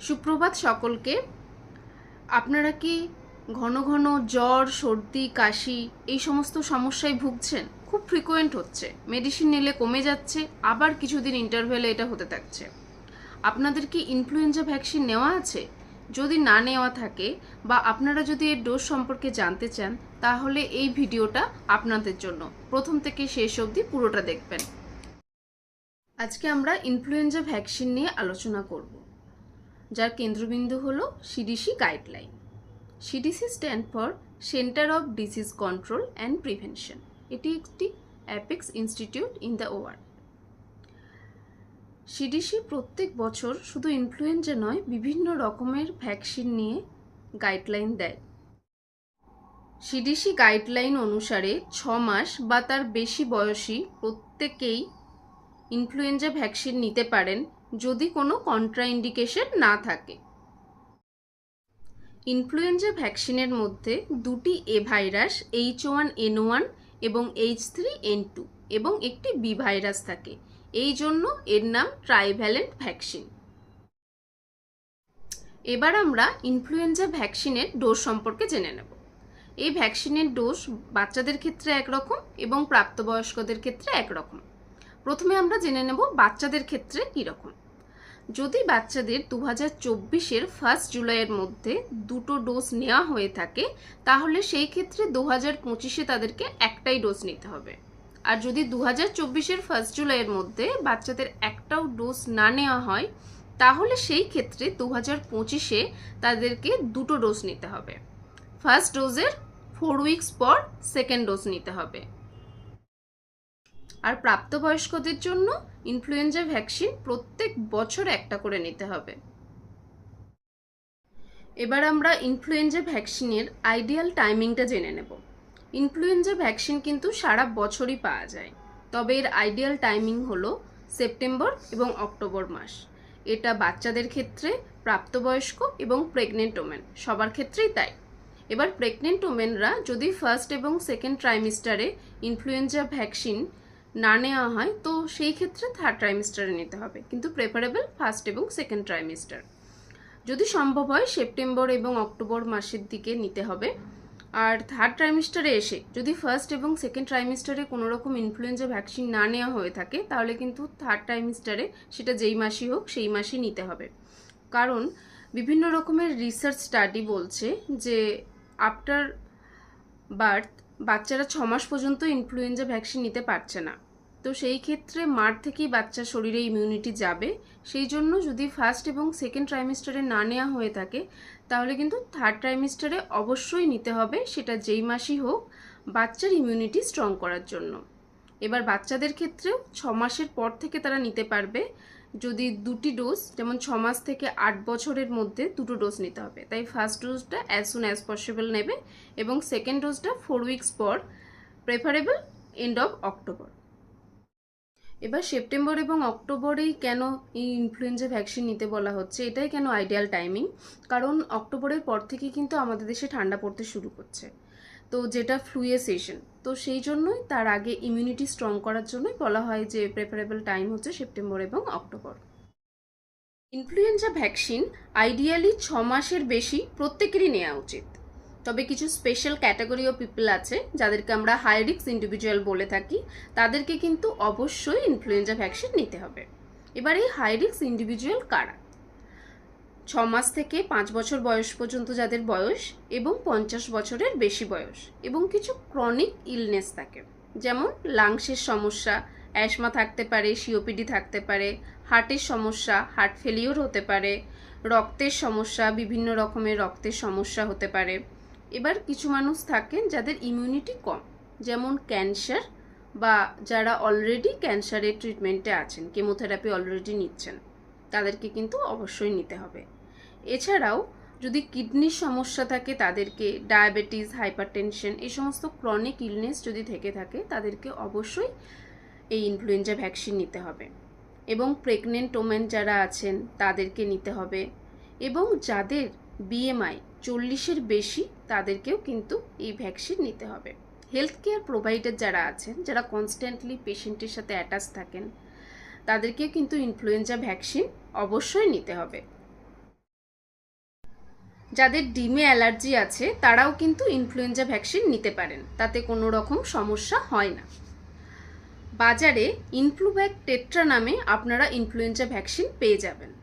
সুপ্রভাত সকলকে। আপনারা কি ঘন ঘন জ্বর, সর্দি, কাশি এই সমস্ত সমস্যায় ভুগছেন? খুব ফ্রিকোয়েন্ট হচ্ছে। মেডিসিন নিলে কমে যাচ্ছে, আবার কিছুদিন ইন্টারভেলে এটা হতে থাকছে। আপনাদের কি ইনফ্লুয়েঞ্জা ভ্যাকসিন নেওয়া আছে? যদি না নেওয়া থাকে বা আপনারা যদি এর ডোজ সম্পর্কে জানতে চান, তাহলে এই ভিডিওটা আপনাদের জন্য। প্রথম থেকে শেষ অবধি পুরোটা দেখবেন। আজকে আমরা ইনফ্লুয়েঞ্জা ভ্যাকসিন নিয়ে আলোচনা করব। যার কেন্দ্রবিন্দু হলো CDC guideline CDC stand for centre of disease control and prevention এটি একটি apex institute in the world CDC প্রত্যেক বছর শুধু ইনফ্লুয়েঞ্জা নয়, বিভিন্ন রকমের ভ্যাকসিন নিয়ে গাইডলাইন দেয়। সিডিসি গাইডলাইন অনুসারে ছ মাস বা তার বেশি বয়সী প্রত্যেকেই ইনফ্লুয়েঞ্জা ভ্যাকসিন নিতে পারেন। যদি কোনো কন্ট্রাইন্ডিকেশন না থাকে। ইনফ্লুয়েঞ্জা ভ্যাকসিনের মধ্যে দুটি A virus H one N one এবং এইচ থ্রি এন টু এবং একটি বি ভাইরাস থাকে। এই জন্য এর নাম ট্রাইভ্যালেন্ট ভ্যাকসিন এবার আমরা ইনফ্লুয়েঞ্জা ভ্যাকসিনের ডোজ সম্পর্কে জেনে নেব। এই ভ্যাকসিনের ডোজ বাচ্চাদের ক্ষেত্রে একরকম এবং প্রাপ্তবয়স্কদের ক্ষেত্রে একরকম। প্রথমে আমরা জেনে নেব বাচ্চাদের ক্ষেত্রে কীরকম। যদি বাচ্চাদের দু হাজার চব্বিশের ফার্স্ট জুলাইয়ের মধ্যে দুটো ডোজ নেওয়া হয়ে থাকে, তাহলে সেই ক্ষেত্রে দু হাজার পঁচিশে তাদেরকে একটাই ডোজ নিতে হবে। আর যদি দু হাজার চব্বিশের ফার্স্ট জুলাইয়ের মধ্যে বাচ্চাদের একটাও ডোজ না নেওয়া হয়, তাহলে সেই ক্ষেত্রে দু হাজার পঁচিশে তাদেরকে দুটো ডোজ নিতে হবে। ফার্স্ট ডোজের ফোর উইকস পর সেকেন্ড ডোজ নিতে হবে। আর প্রাপ্তবয়স্কদের জন্য ইনফ্লুয়েঞ্জা ভ্যাকসিন প্রত্যেক বছর একটা করে নিতে হবে। এবার আমরা ইনফ্লুয়েঞ্জা ভ্যাকসিনের আইডিয়াল টাইমিংটা জেনে নেব। ইনফ্লুয়েঞ্জা ভ্যাকসিন কিন্তু সারা বছরই পাওয়া যায়। তবে এর আইডিয়াল টাইমিং হলো সেপ্টেম্বর এবং অক্টোবর মাস। এটা বাচ্চাদের ক্ষেত্রে, প্রাপ্তবয়স্ক এবং প্রেগনেন্ট ওমেন, সবার ক্ষেত্রেই তাই। এবার প্রেগনেন্ট ওমেনরা যদি ফার্স্ট এবং সেকেন্ড ট্রাইমিস্টারে ইনফ্লুয়েঞ্জা ভ্যাকসিন না নেওয়া হয়, তো সেই ক্ষেত্রে থার্ড ট্রাইমিস্টারে নিতে হবে। কিন্তু প্রেফারেবল ফার্স্ট এবং সেকেন্ড ট্রাইমিস্টার যদি সম্ভব হয় সেপ্টেম্বর এবং অক্টোবর মাসের দিকে নিতে হবে। আর থার্ড ট্রাইমিস্টারে এসে যদি ফার্স্ট এবং সেকেন্ড ট্রাইমিস্টারে কোনো রকম ইনফ্লুয়েঞ্জা ভ্যাকসিন না নেওয়া হয়ে থাকে, তাহলে কিন্তু থার্ড ট্রাইমিস্টারে সেটা যেই মাসই হোক, সেই মাসই নিতে হবে। কারণ বিভিন্ন রকমের রিসার্চ স্টাডি বলছে যে আফটার বার্থ বাচ্চারা ছ মাস পর্যন্ত ইনফ্লুয়েঞ্জা ভ্যাকসিন নিতে পারছে না। তো সেই ক্ষেত্রে মার থেকেই বাচ্চার শরীরে ইমিউনিটি যাবে। সেই জন্য যদি ফার্স্ট এবং সেকেন্ড ট্রাইমিস্টারে না নেওয়া হয়ে থাকে, তাহলে কিন্তু থার্ড ট্রাইমিস্টারে অবশ্যই নিতে হবে, সেটা যেই মাসই হোক, বাচ্চার ইমিউনিটি স্ট্রং করার জন্য। এবার বাচ্চাদের ক্ষেত্রেও ছ মাসের পর থেকে তারা নিতে পারবে। যদি দুটি ডোজ যেমন ছ মাস থেকে আট বছরের মধ্যে দুটো ডোজ নিতে হবে। তাই ফার্স্ট ডোজটা অ্যাজ সুন অ্যাজ পসিবল নেবে এবং সেকেন্ড ডোজটা ফোর উইকস পর প্রেফারেবল এন্ড অফ অক্টোবর এবার সেপ্টেম্বর এবং অক্টোবরেই কেন এই ইনফ্লুয়েঞ্জা ভ্যাকসিন নিতে বলা হচ্ছে? এটাই কেন আইডিয়াল টাইমিং কারণ অক্টোবরের পর থেকে কিন্তু আমাদের দেশে ঠান্ডা পড়তে শুরু করছে। তো যেটা ফ্লুয়ে সেশন তো সেই জন্যই তার আগে ইমিউনিটি স্ট্রং করার জন্যই বলা হয় যে প্রেফারেবল টাইম হচ্ছে সেপ্টেম্বর এবং অক্টোবর। ইনফ্লুয়েঞ্জা ভ্যাকসিন আইডিয়ালি ছ মাসের বেশি প্রত্যেকেরই নেওয়া উচিত। তবে কিছু স্পেশাল ক্যাটাগরি অফ পিপল আছে যাদেরকে আমরা হাই রিক্স ইন্ডিভিজুয়াল বলে থাকি, তাদেরকে কিন্তু অবশ্যই ইনফ্লুয়েঞ্জা ভ্যাকসিন নিতে হবে। এবার এই হাই রিক্স ইন্ডিভিজুয়াল কারা? ছ মাস থেকে পাঁচ বছর বয়স পর্যন্ত যাদের বয়স এবং পঞ্চাশ বছরের বেশি বয়স এবং কিছু ক্রনিক ইলনেস থাকে। যেমন লাংসের সমস্যা অ্যাসমা থাকতে পারে সিওপিডি থাকতে পারে হার্টের সমস্যা হার্ট ফেলিওর হতে পারে, রক্তের সমস্যা, বিভিন্ন রকমের রক্তের সমস্যা হতে পারে। এবার কিছু মানুষ থাকেন যাদের ইমিউনিটি কম, যেমন ক্যান্সার বা যারা অলরেডি ক্যান্সারের ট্রিটমেন্টে আছেন কেমোথেরাপি অলরেডি নিচ্ছেন। তাদেরকে কিন্তু অবশ্যই নিতে হবে। এছাড়াও, যদি কিডনির সমস্যা থাকে, তাদেরকে ডায়াবেটিস, হাইপারটেনশন এই সমস্ত ক্রনিক ইলনেস যদি থেকে থাকে, তাদেরকে অবশ্যই এই ইনফ্লুয়েঞ্জা ভ্যাকসিন নিতে হবে। এবং প্রেগনেন্ট ওমেন যারা আছেন, তাদেরকে নিতে হবে। এবং যাদের বিএমআই চল্লিশের বেশি, তাদেরকেও কিন্তু এই ভ্যাকসিন নিতে হবে। হেলথ কেয়ার প্রোভাইডার যারা আছেন, যারা কনস্ট্যান্টলি পেশেন্টের সাথে অ্যাটাচ থাকেন তাদেরকে কিন্তু ইনফ্লুয়েঞ্জা ভ্যাকসিন অবশ্যই নিতে হবে। যাদের ডিমে অ্যালার্জি আছে, তারাও কিন্তু ইনফ্লুয়েঞ্জা ভ্যাকসিন নিতে পারেন। তাতে কোনো রকম সমস্যা হয় না। বাজারে ইনফ্লুভ্যাক টেট্রা নামে আপনারা ইনফ্লুয়েঞ্জা ভ্যাকসিন পেয়ে যাবেন।